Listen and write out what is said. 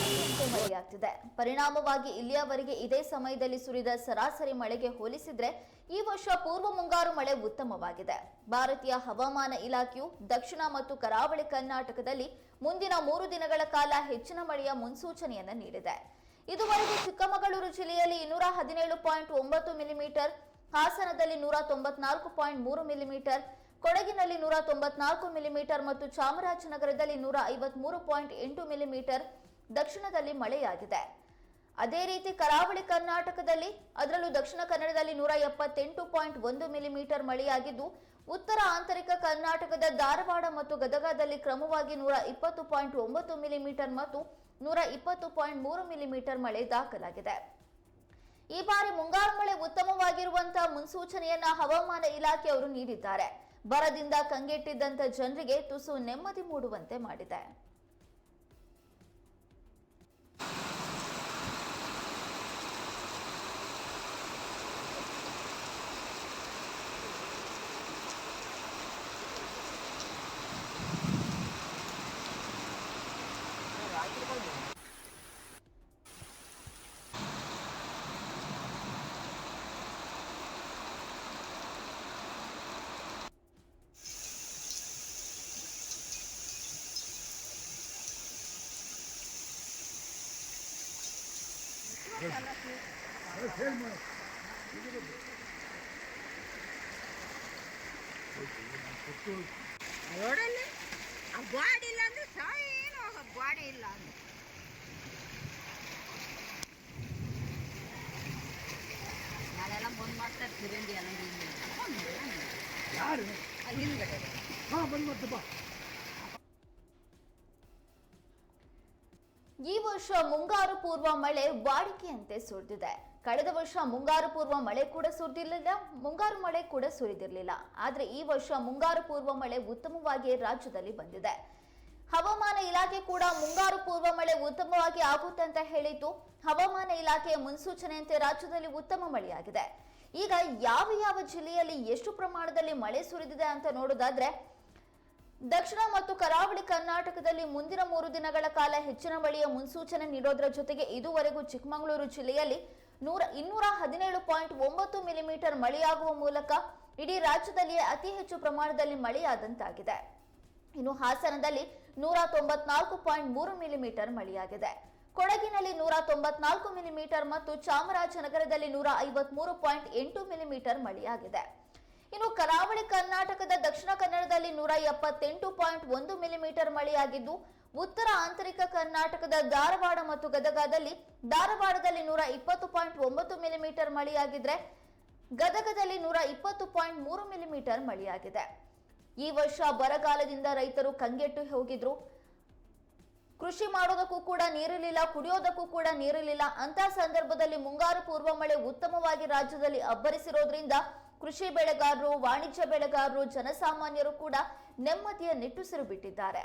ವಾಡಿಕೆಯಂತೆ ಮಳೆಯಾಗ್ತಿದೆ. ಪರಿಣಾಮವಾಗಿ ಇಲ್ಲಿಯವರೆಗೆ ಇದೇ ಸಮಯದಲ್ಲಿ ಸುರಿದ ಸರಾಸರಿ ಮಳೆಗೆ ಹೋಲಿಸಿದ್ರೆ ಈ ವರ್ಷ ಪೂರ್ವ ಮುಂಗಾರು ಮಳೆ ಉತ್ತಮವಾಗಿದೆ. ಭಾರತೀಯ ಹವಾಮಾನ ಇಲಾಖೆಯು ದಕ್ಷಿಣ ಮತ್ತು ಕರಾವಳಿ ಕರ್ನಾಟಕದಲ್ಲಿ ಮುಂದಿನ ಮೂರು ದಿನಗಳ ಕಾಲ ಹೆಚ್ಚಿನ ಮಳೆಯ ಮುನ್ಸೂಚನೆಯನ್ನು ನೀಡಿದೆ. ಇದುವರೆಗೆ ಚಿಕ್ಕಮಗಳೂರು ಜಿಲ್ಲೆಯಲ್ಲಿ ಇನ್ನೂರ ಹದಿನೇಳು ಪಾಯಿಂಟ್ ಒಂಬತ್ತು ಮಿಲಿಮೀಟರ್, ಹಾಸನದಲ್ಲಿ ನೂರ ತೊಂಬತ್ನಾಲ್ಕು ಪಾಯಿಂಟ್ ಮೂರು ಮಿಲಿಮೀಟರ್, ಕೊಡಗಿನಲ್ಲಿ ನೂರ ತೊಂಬತ್ನಾಲ್ಕು ಮಿಲಿಮೀಟರ್ ಮತ್ತು ಚಾಮರಾಜನಗರದಲ್ಲಿ ನೂರ ಐವತ್ಮೂರು ಪಾಯಿಂಟ್ ಎಂಟು ಮಿಲಿಮೀಟರ್ ದಕ್ಷಿಣದಲ್ಲಿ ಮಳೆಯಾಗಿದೆ. ಅದೇ ರೀತಿ ಕರಾವಳಿ ಕರ್ನಾಟಕದಲ್ಲಿ, ಅದರಲ್ಲೂ ದಕ್ಷಿಣ ಕನ್ನಡದಲ್ಲಿ ನೂರ ಎಪ್ಪತ್ತೆಂಟು ಪಾಯಿಂಟ್ ಒಂದು ಮಿಲಿಮೀಟರ್ ಮಳೆಯಾಗಿದ್ದು, ಉತ್ತರ ಆಂತರಿಕ ಕರ್ನಾಟಕದ ಧಾರವಾಡ ಮತ್ತು ಗದಗದಲ್ಲಿ ಕ್ರಮವಾಗಿ ನೂರ ಇಪ್ಪತ್ತು ಪಾಯಿಂಟ್ ಒಂಬತ್ತು ಮಿಲಿಮೀಟರ್ ಮತ್ತು ನೂರ ಇಪ್ಪತ್ತು ಪಾಯಿಂಟ್ ಮೂರು ಮಿಲಿಮೀಟರ್ ಮಳೆ ದಾಖಲಾಗಿದೆ. ಈ ಬಾರಿ ಮುಂಗಾರು ಮಳೆ ಉತ್ತಮವಾಗಿರುವಂತಹ ಮುನ್ಸೂಚನೆಯನ್ನ ಹವಾಮಾನ ಇಲಾಖೆಯವರು ನೀಡಿದ್ದಾರೆ. ಬರದಿಂದ ಕಂಗೆಟ್ಟಿದ್ದಂಥ ಜನರಿಗೆ ತುಸು ನೆಮ್ಮದಿ ಮೂಡುವಂತೆ ಮಾಡಿದೆ. ರೋಡಲ್ಲಿ ಆ ಗಾಡಿ ಇಲ್ಲ ಅಂದ್ರೆ ಏನು ಹೋಗೋದು ಗಾಡಿ ಇಲ್ಲ ಅಂದ್ರೆ ನಾಳೆಲ್ಲ ಬಂದ್ ಮಾಡ್ತಾರೆ ತಿರಂಡಿ ಅನ್ನೋದು ಯಾರು ಹಿಂದ್ಗಡೆ ಹಾ ಬಂದ್ ಮತ್ತೆ ಈ ವರ್ಷ ಮುಂಗಾರು ಪೂರ್ವ ಮಳೆ ವಾಡಿಕೆಯಂತೆ ಸುರಿದಿದೆ. ಕಳೆದ ವರ್ಷ ಮುಂಗಾರು ಪೂರ್ವ ಮಳೆ ಕೂಡ ಸುರಿದಿರಲಿಲ್ಲ, ಮುಂಗಾರು ಮಳೆ ಕೂಡ ಸುರಿದಿರಲಿಲ್ಲ. ಆದರೆ ಈ ವರ್ಷ ಮುಂಗಾರು ಪೂರ್ವ ಮಳೆ ಉತ್ತಮವಾಗಿ ರಾಜ್ಯದಲ್ಲಿ ಬಂದಿದೆ. ಹವಾಮಾನ ಇಲಾಖೆ ಕೂಡ ಮುಂಗಾರು ಪೂರ್ವ ಮಳೆ ಉತ್ತಮವಾಗಿ ಆಗುತ್ತೆ ಅಂತ ಹೇಳಿತ್ತು ಹವಾಮಾನ ಇಲಾಖೆಯ ಮುನ್ಸೂಚನೆಯಂತೆ ರಾಜ್ಯದಲ್ಲಿ ಉತ್ತಮ ಮಳೆಯಾಗಿದೆ. ಈಗ ಯಾವ ಯಾವ ಜಿಲ್ಲೆಯಲ್ಲಿ ಎಷ್ಟು ಪ್ರಮಾಣದಲ್ಲಿ ಮಳೆ ಸುರಿದಿದೆ ಅಂತ ನೋಡೋದಾದ್ರೆ ದಕ್ಷಿಣ ಮತ್ತು ಕರಾವಳಿ ಕರ್ನಾಟಕದಲ್ಲಿ ಮುಂದಿನ ಮೂರು ದಿನಗಳ ಕಾಲ ಹೆಚ್ಚಿನ ಮಳೆಯ ಮುನ್ಸೂಚನೆ ನೀಡೋದರ ಜೊತೆಗೆ ಇದುವರೆಗೂ ಚಿಕ್ಕಮಗಳೂರು ಜಿಲ್ಲೆಯಲ್ಲಿ ನೂರ ಇನ್ನೂರ ಹದಿನೇಳು ಪಾಯಿಂಟ್ ಒಂಬತ್ತು ಮಿಲಿಮೀಟರ್ ಮಳೆಯಾಗುವ ಮೂಲಕ ಇಡೀ ರಾಜ್ಯದಲ್ಲಿಯೇ ಅತಿ ಹೆಚ್ಚು ಪ್ರಮಾಣದಲ್ಲಿ ಮಳೆಯಾದಂತಾಗಿದೆ. ಇನ್ನು ಹಾಸನದಲ್ಲಿ ನೂರ ತೊಂಬತ್ನಾಲ್ಕು ಪಾಯಿಂಟ್ ಮೂರು ಮಿಲಿಮೀಟರ್ ಮಳೆಯಾಗಿದೆ. ಕೊಡಗಿನಲ್ಲಿ ನೂರ ತೊಂಬತ್ನಾಲ್ಕು ಮಿಲಿಮೀಟರ್ ಮತ್ತು ಚಾಮರಾಜನಗರದಲ್ಲಿ ನೂರ ಐವತ್ಮೂರು ಪಾಯಿಂಟ್ ಎಂಟು ಮಿಲಿಮೀಟರ್ ಮಳೆಯಾಗಿದೆ. ಇನ್ನು ಕರಾವಳಿ ಕರ್ನಾಟಕದ ದಕ್ಷಿಣ ಕನ್ನಡದಲ್ಲಿ ನೂರ ಎಪ್ಪತ್ತೆಂಟು ಪಾಯಿಂಟ್ ಒಂದು ಮಿಲಿಮೀಟರ್ ಮಳೆಯಾಗಿದ್ದು, ಉತ್ತರ ಆಂತರಿಕ ಕರ್ನಾಟಕದ ಧಾರವಾಡ ಮತ್ತು ಗದಗದಲ್ಲಿ ಧಾರವಾಡದಲ್ಲಿ ನೂರ ಇಪ್ಪತ್ತು ಪಾಯಿಂಟ್ ಒಂಬತ್ತು ಮಿಲಿಮೀಟರ್ ಮಳೆಯಾಗಿದ್ರೆ, ಗದಗದಲ್ಲಿ ನೂರ ಇಪ್ಪತ್ತು ಪಾಯಿಂಟ್ ಮೂರು ಮಿಲಿಮೀಟರ್ ಮಳೆಯಾಗಿದೆ. ಈ ವರ್ಷ ಬರಗಾಲದಿಂದ ರೈತರು ಕಂಗೆಟ್ಟು ಹೋಗಿದ್ರು. ಕೃಷಿ ಮಾಡೋದಕ್ಕೂ ಕೂಡ ನೀರಿಲ್ಲ ಕುಡಿಯೋದಕ್ಕೂ ಕೂಡ ನೀರಿಲ್ಲ ಅಂತ ಸಂದರ್ಭದಲ್ಲಿ ಮುಂಗಾರು ಪೂರ್ವ ಮಳೆ ಉತ್ತಮವಾಗಿ ರಾಜ್ಯದಲ್ಲಿ ಅಬ್ಬರಿಸಿರೋದ್ರಿಂದ ಕೃಷಿ ಬೆಳೆಗಾರರು ವಾಣಿಜ್ಯ ಬೆಳೆಗಾರರು ಜನಸಾಮಾನ್ಯರು ಕೂಡ ನೆಮ್ಮದಿಯ ನಿಟ್ಟುಸಿರು ಬಿಟ್ಟಿದ್ದಾರೆ.